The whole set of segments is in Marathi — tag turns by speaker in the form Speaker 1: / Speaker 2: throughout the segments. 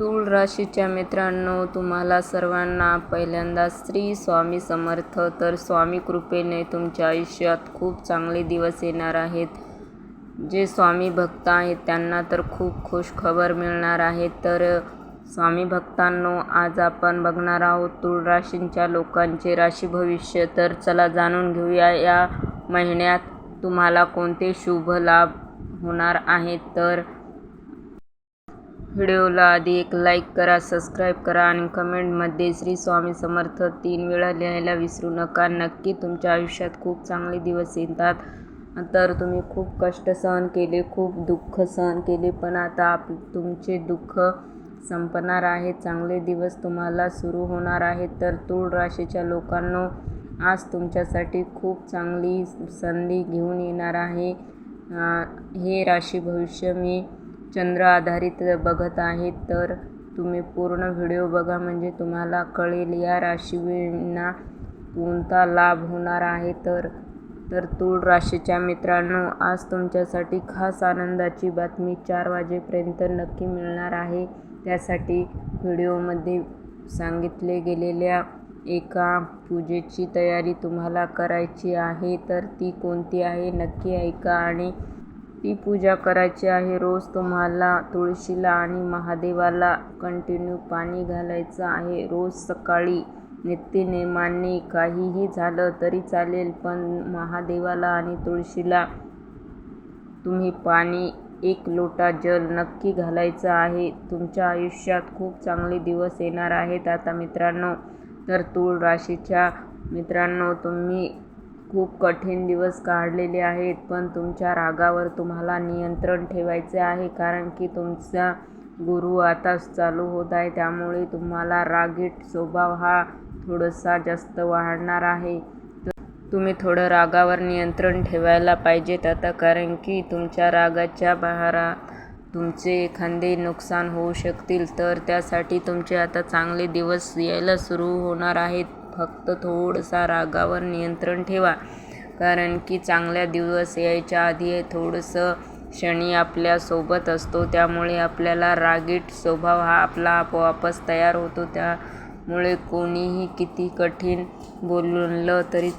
Speaker 1: तूळ राशीच्या मित्रांनो तुम्हाला सर्वांना पहिल्यांदा श्री स्वामी समर्थ. तर स्वामी कृपेने तुमच्या आयुष्यात खूप चांगले दिवस येणार आहेत. जे स्वामी भक्त आहेत त्यांना तर खूप खुश खबर मिळणार आहे. तर स्वामी भक्तांनो आज आपण बघणार आहोत तूळ राशींच्या लोकांचे राशी भविष्य. तर चला जाणून घेऊया या महिन्यात तुम्हाला कोणते शुभ लाभ होणार आहेत? तर व्हिडिओला आधी एक लाईक करा सबस्क्राईब करा आणि कमेंटमध्ये श्री स्वामी समर्थ तीन वेळा लिहायला विसरू नका. नक्की तुमच्या आयुष्यात खूप चांगले दिवस येतात. तर तुम्ही खूप कष्ट सहन केले खूप दुःख सहन केले पण आता आप तुमचे दुःख संपणार आहे. चांगले दिवस तुम्हाला सुरू होणार आहेत. तर तूळ राशीच्या लोकांनो आज तुमच्यासाठी खूप चांगली संधी घेऊन येणार आहे. हे राशी भविष्य मी चंद्र आधारित बघत आहेत तर तुम्ही पूर्ण व्हिडिओ बघा. म्हणजे तुम्हाला कळेल या राशींना कोणता लाभ होणार आहे. तर तर तूळ राशीच्या मित्रांनो आज तुमच्यासाठी खास आनंदाची बातमी चार वाजेपर्यंत नक्की मिळणार आहे. त्यासाठी व्हिडिओमध्ये सांगितले गेलेल्या एका पूजेची तयारी तुम्हाला करायची आहे. तर ती कोणती आहे नक्की ऐका आणि ती पूजा करायची आहे. रोज तुम्हाला तुळशीला आणि महादेवाला कंटिन्यू पाणी घालायचं आहे. रोज सकाळी नित्यनेमाने काहीही झालं तरी चालेल पण महादेवाला आणि तुळशीला तुम्ही पाणी एक लोटा जल नक्की घालायचं आहे. तुमच्या आयुष्यात खूप चांगले दिवस येणार आहेत. आता मित्रांनो तर तूळ राशीच्या मित्रांनो तुम्ही खूप कठीण दिवस काढलेले आहेत पण तुमच्या रागावर तुम्हाला नियंत्रण ठेवायचे आहे कारण की तुमचा गुरु आताच चालू होत आहे. त्यामुळे तुम्हाला रागीट स्वभाव हा थोडासा जास्त वाढणार आहे. तुम्ही थोडं रागावर नियंत्रण ठेवायला पाहिजेत आता कारण की तुमच्या रागाच्या बहारा तुमचे एखादे नुकसान होऊ शकतील. तर त्यासाठी तुमचे आता चांगले दिवस यायला सुरू होणार आहेत. फक्त थोडंसा रागावर नियंत्रण ठेवा. कारण की चांगल्या दिवस यायच्या आधी थोडंसं शनी आपल्यासोबत असतो. त्यामुळे आपल्याला रागीट स्वभाव हा आपला आपोआपच तयार होतो. त्यामुळे कोणीही किती कठीण बोललं तरी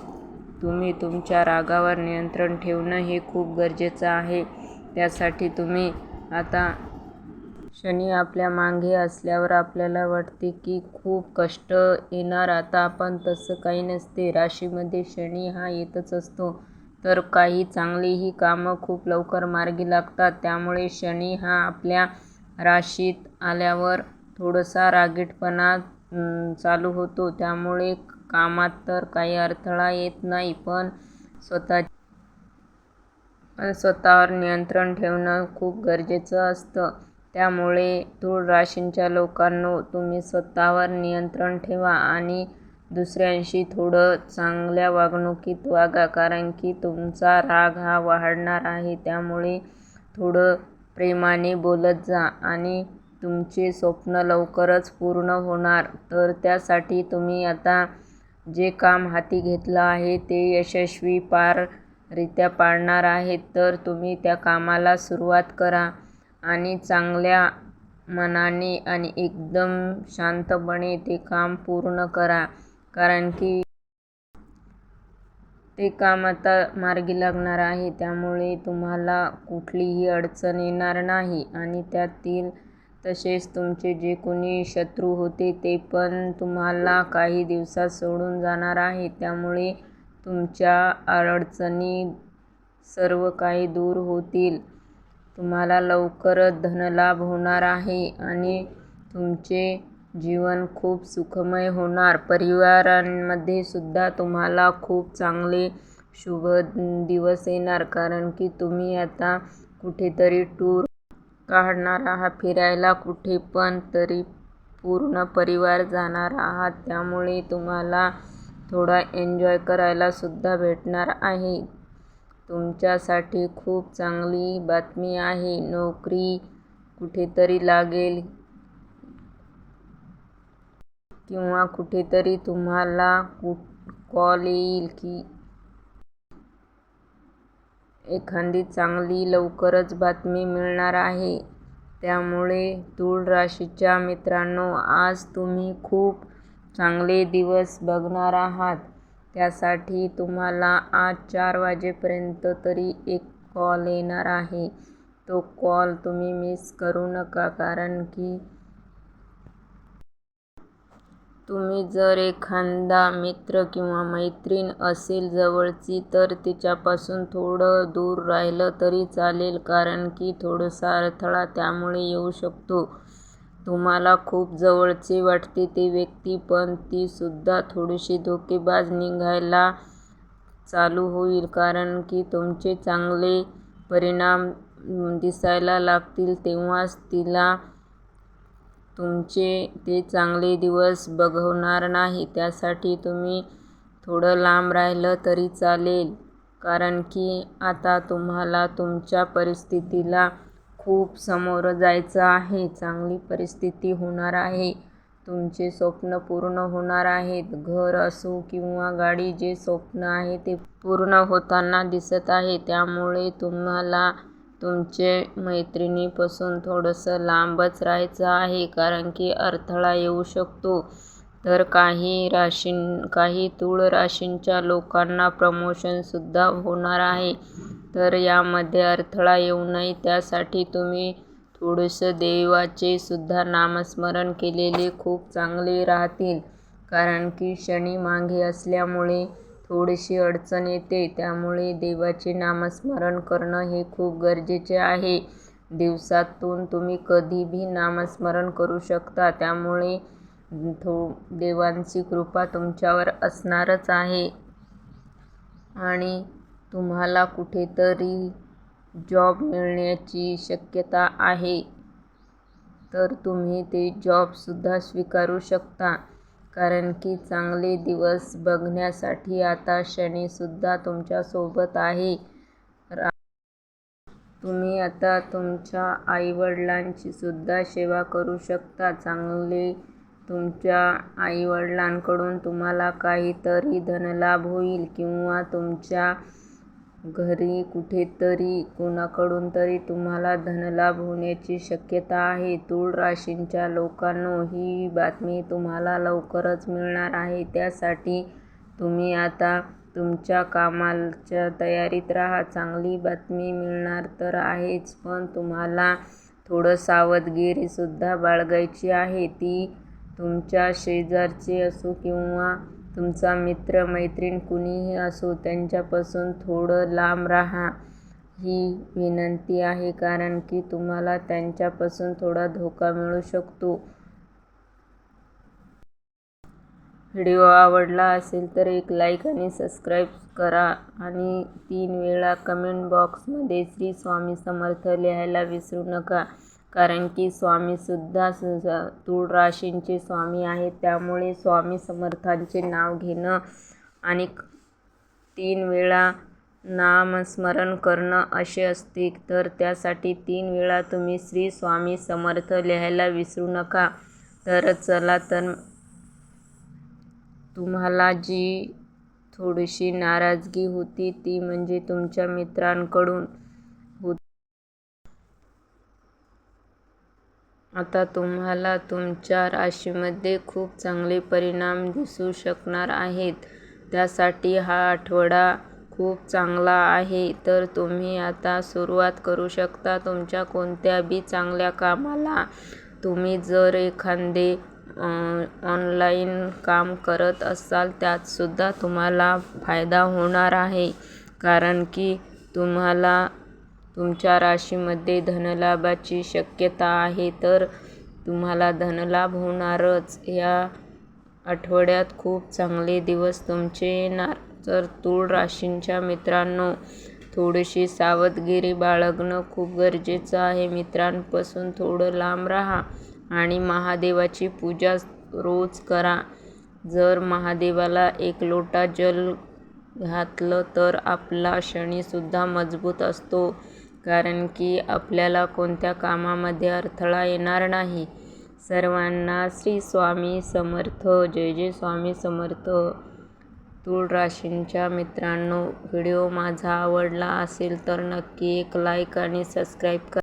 Speaker 1: तुम्ही तुमच्या रागावर नियंत्रण ठेवणं हे खूप गरजेचं आहे. त्यासाठी तुम्ही आता शनी आपल्या मागे असल्यावर आपल्याला वाटते की खूप कष्ट येणार. आता पण तसं काही नसते. राशीमध्ये शनी हा येतच असतो. तर काही चांगलीही कामं खूप लवकर मार्गी लागतात. त्यामुळे शनी हा आपल्या राशीत आल्यावर थोडासा रागीटपणा चालू होतो. त्यामुळे कामात तर काही अडथळा येत नाही पण स्वतः स्वतःवर नियंत्रण ठेवणं खूप गरजेचं असतं. त्यामुळे तूळ राशींच्या लोकांनो तुम्ही स्वतःवर नियंत्रण ठेवा आणि दुसऱ्यांशी थोडं चांगल्या वागणुकीत वागा कारण की तुमचा राग हा वाढणार आहे. त्यामुळे थोडं प्रेमाने बोलत जा आणि तुमचे स्वप्न लवकरच पूर्ण होणार. तर त्यासाठी तुम्ही आता जे काम हाती घेतलं आहे ते यशस्वी पाररित्या पाडणार आहे तर तुम्ही त्या कामाला सुरुवात करा. आणि चांगल्या मनाने आणि एकदम शांतपणे ते काम पूर्ण करा. कारण की ते काम आता मार्गी लागणार आहे. त्यामुळे तुम्हाला कुठलीही अडचण येणार नाही. आणि त्यातील तसेच तुमचे जे कोणी शत्रू होते ते पण तुम्हाला काही दिवसात सोडून जाणार आहे. त्यामुळे तुमच्या अडचणी सर्व काही दूर होतील. तुम्हाला लवकरच धनलाभ होणार आहे आणि तुमचे जीवन खूप सुखमय होणार. परिवारांमध्ये सुद्धा तुम्हाला खूप चांगले शुभ दिवस येणार कारण की तुम्ही आता कुठेतरी टूर काढणार आहात फिरायला कुठे पण तरी पूर्ण परिवार जाणार आहात. त्यामुळे तुम्हाला थोडा एन्जॉय करायला सुद्धा भेटणार आहे. तुमच्यासाठी खूप चांगली बातमी आहे. नोकरी कुठेतरी लागेल किंवा कुठेतरी तुम्हाला कॉल येईल की एखादी चांगली लवकरच बातमी मिळणार आहे. त्यामुळे तूळ राशीच्या मित्रांनो आज तुम्ही खूप चांगले दिवस बघणार आहात. त्यासाठी तुम्हाला आज चार वाजेपर्यंत तरी एक कॉल येणार आहे. तो कॉल तुम्ही मिस करू नका कारण की तुम्ही जर एखादा मित्र किंवा मैत्रीण असेल जवळची तर तिच्यापासून थोडं दूर राहिलं तरी चालेल कारण की थोडासा अडथळा त्यामुळे येऊ शकतो. तुम्हाला खूप जवळची वाटते ती व्यक्ती पण ती सुद्धा थोडीशी धोकेबाज निघायला चालू होईल कारण की तुमचे चांगले परिणाम दिसायला लागतील तेव्हाच तिला तुमचे ते चांगले दिवस बघवणार नाही. त्यासाठी तुम्ही थोडं लांब राहिलं तरी चालेल कारण की आता तुम्हाला तुमच्या परिस्थितीला खूप समोर जायचं आहे. चांगली परिस्थिती होणार आहे. तुमचे स्वप्न पूर्ण होणार आहेत. घर असो किंवा गाडी जे स्वप्न आहे ते पूर्ण होताना दिसत आहे. त्यामुळे तुम्हाला तुमचे मैत्रिणीपासून थोडंसं लांबच राहायचं आहे कारण की अडथळा येऊ शकतो. तर काही राशीं काही तूळ राशींच्या लोकांना प्रमोशनसुद्धा होणार आहे. तर यामध्ये अडथळा येऊ नये. त्यासाठी तुम्ही थोडंसं देवाचे सुद्धा नामस्मरण केलेले खूप चांगले राहतील. कारण की शनी मागे असल्यामुळे थोडीशी अडचण येते. त्यामुळे देवाचे नामस्मरण करणं हे खूप गरजेचे आहे. दिवसातून तुम्ही कधीही नामस्मरण करू शकता. त्यामुळे थो देवांची कृपा तुमच्यावर असणारच आहे. आणि तुम्हाला कुठेतरी जॉब मिळण्याची शक्यता आहे. तर तुम्ही ते जॉबसुद्धा स्वीकारू शकता. कारण की चांगले दिवस बघण्यासाठी आता शनीसुद्धा तुमच्यासोबत आहे. तुम्ही आता तुमच्या आईवडिलांची सुद्धा सेवा करू शकता. चांगले तुमच्या आईवडिलांकडून तुम्हाला काहीतरी धनलाभ होईल किंवा तुमच्या घरी कुठेतरी कोणाकडून तरी तुम्हाला धनलाभ होण्याची शक्यता आहे. तूळ राशींच्या लोकांनो ही बातमी तुम्हाला लवकरच मिळणार आहे. त्यासाठी तुम्ही आता तुमच्या कामाच्या तयारीत राहा. चांगली बातमी मिळणार तर आहेच पण तुम्हाला थोडं सावधगिरीसुद्धा बाळगायची आहे. ती तुमच्या शेजारचे असो किंवा तुमचा मित्र मैत्रीण कुणीही असो त्यांच्यापासून थोडं लांब राहा ही विनंती आहे. कारण की तुम्हाला त्यांच्यापासून थोडा धोका मिळू शकतो. व्हिडिओ आवडला असेल तर एक लाईक आणि सबस्क्राईब करा. आणि तीन वेळा कमेंट बॉक्समध्ये श्री स्वामी समर्थ लिहायला विसरू नका. कारण की स्वामीसुद्धा तूळ राशींचे स्वामी आहेत. त्यामुळे स्वामी समर्थांचे नाव घेणं आणि तीन वेळा नामस्मरण करणं असे असते. तर त्यासाठी तीन वेळा तुम्ही श्री स्वामी समर्थ लिहायला विसरू नका. तर चला तर तुम्हाला जी थोडीशी नाराजगी होती ती म्हणजे तुमच्या मित्रांकडून होत आता तुम्हाला तुमच्या राशीमध्ये खूप चांगले परिणाम दिसू शकणार आहेत. त्यासाठी हा आठवडा खूप चांगला आहे. तर तुम्ही आता सुरुवात करू शकता तुमच्या कोणत्या बी चांगल्या कामाला. तुम्ही जर एखादे ऑनलाईन काम करत असाल त्यातसुद्धा तुम्हाला फायदा होणार आहे. कारण की तुम्हाला तुमच्या राशीमध्ये धनलाभाची शक्यता आहे तर तुम्हाला धनलाभ होणारच. या आठवड्यात खूप चांगले दिवस तुमचे येणार. तर तूळ राशींच्या मित्रांनो थोडीशी सावधगिरी बाळगणं खूप गरजेचं आहे. मित्रांपासून थोडं लांब राहा आणि महादेवाची पूजा रोज करा. जर महादेवाला एक लोटा जल घातलं तर आपला शनीसुद्धा मजबूत असतो. कारण की आपल्याला कोणत्या कामामध्ये अडथळा येणार नाही. सर्वांना श्री स्वामी समर्थ जय जय स्वामी समर्थ. तूळ राशींच्या मित्रांनो व्हिडिओ माझा आवडला असेल तर नक्की एक लाईक आणि सबस्क्राईब करा.